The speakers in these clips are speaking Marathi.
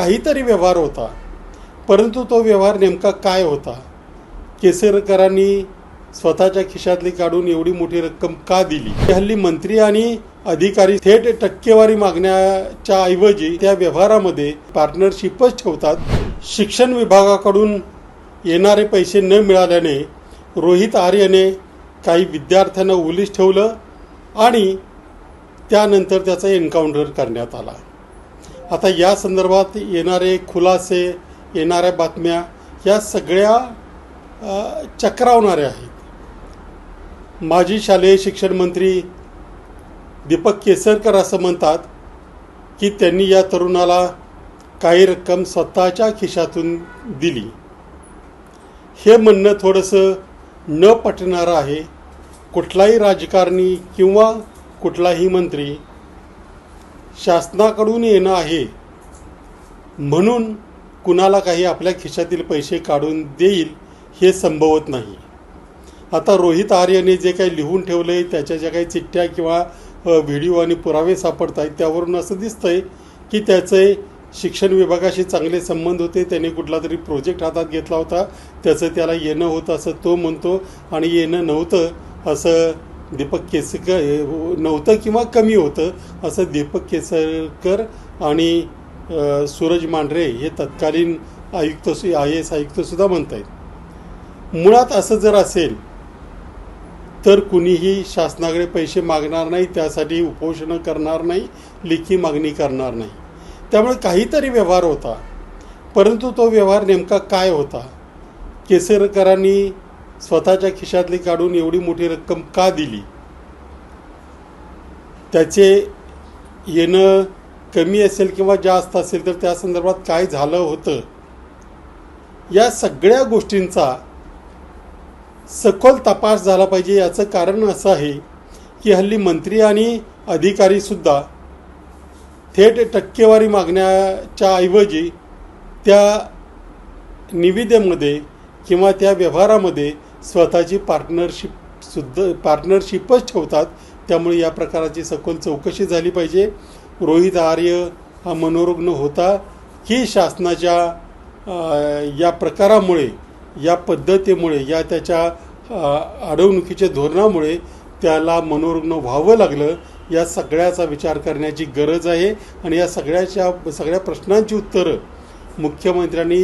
काहीतरी व्यवहार होता. परंतु तो व्यवहार नेमका काय होता? केसरकरांनी स्वतःच्या खिशातली काढून एवढी मोठी रक्कम का दिली? हल्ली मंत्री आणि अधिकारी थेट टक्केवारी मागण्याच्या ऐवजी त्या व्यवहारामध्ये पार्टनरशिपच ठेवतात. शिक्षण विभागाकडून येणारे पैसे न मिळाल्याने रोहित आर्यने काही विद्यार्थ्यांना उलीस ठेवलं आणि त्यानंतर त्याचा एन्काउंटर करण्यात आला. आता या संदर्भात येणारे खुलासे येणाऱ्या बातम्या या सगळ्या चक्रावणाऱ्या आहेत. माजी शालेय शिक्षण मंत्री दीपक केसरकर असं म्हणतात की त्यांनी या तरुणाला काही रक्कम स्वतःच्या खिशातून दिली. हे म्हणणं थोडंसं न पटणारं आहे. कुठलाही राजकारणी किंवा कुठलाही मंत्री शासनाकडून येणं आहे. म्हणून कुणाला काही आपल्या खिशातील पैसे काढून देईल हे संभवत नाही. आता रोहित आर्यने जे काही लिहून ठेवलं आहे त्याच्या ज्या काही चिठ्ठ्या किंवा व्हिडिओ आणि पुरावे सापडत आहेत त्यावरून असं दिसतंय की त्याचे शिक्षण विभागाशी चांगले संबंध होते त्याने कुठला तरी प्रोजेक्ट हातात घेतला होता त्याचं त्याला येणं होतं असं तो म्हणतो आणि येणं नव्हतं असं दीपक केसरकर हो, नव्हतं किंवा कमी होतं असं दीपक केसरकर आणि सूरज मांढरे हे तत्कालीन आयुक्त आय एस आयुक्तसुद्धा म्हणत आहेत मुळात असं जर असेल तर कुणीही शासनाकडे पैसे मागणार नाही त्यासाठी उपोषणं करणार नाही लेखी मागणी करणार नाही. त्यामुळे काहीतरी व्यवहार होता परंतु तो व्यवहार नेमका काय होता? केसरकरांनी स्वतःच्या खिशातली काढून एवढी मोठी रक्कम का दिली? त्याचे येणं कमी असेल किंवा जास्त असेल तर त्या संदर्भात काय झालं होतं? या सगळ्या गोष्टींचा सखोल तपास झाला पाहिजे. याचं कारण असं आहे की हल्ली मंत्री आणि अधिकारीसुद्धा थेट टक्केवारी मागण्याच्या ऐवजी त्या निविदेमध्ये किंवा त्या व्यवहारामध्ये स्वतःची पार्टनरशिप सुद्धा पार्टनरशिपच ठेवतात. त्यामुळे या प्रकाराची सखोल चौकशी झाली पाहिजे. रोहित आर्य हा मनोरुग्ण होता. की शासनाच्या या प्रकारामुळे या पद्धतीमुळे या त्याच्या अडवणुकीच्या धोरणामुळे त्याला मनोरुग्ण व्हावं लागलं. या सगळ्याचा विचार करण्याची गरज आहे. आणि या सगळ्याच्या सगळ्या प्रश्नांची उत्तरं मुख्यमंत्र्यांनी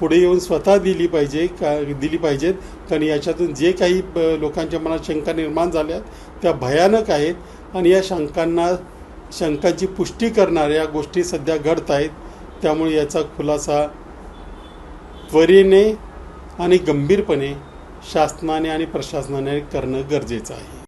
पुढे येऊन स्वतः दिली पाहिजे का दिली पाहिजेत. कारण याच्यातून जे काही लोकांच्या मनात शंका निर्माण झाल्या त्या भयानक आहेत. आणि या शंकांना शंकांची पुष्टी करणाऱ्या गोष्टी सध्या घडत आहेत. त्यामुळे याचा खुलासा त्वरेने आणि गंभीरपणे शासनाने आणि प्रशासनाने करणं गरजेचं आहे.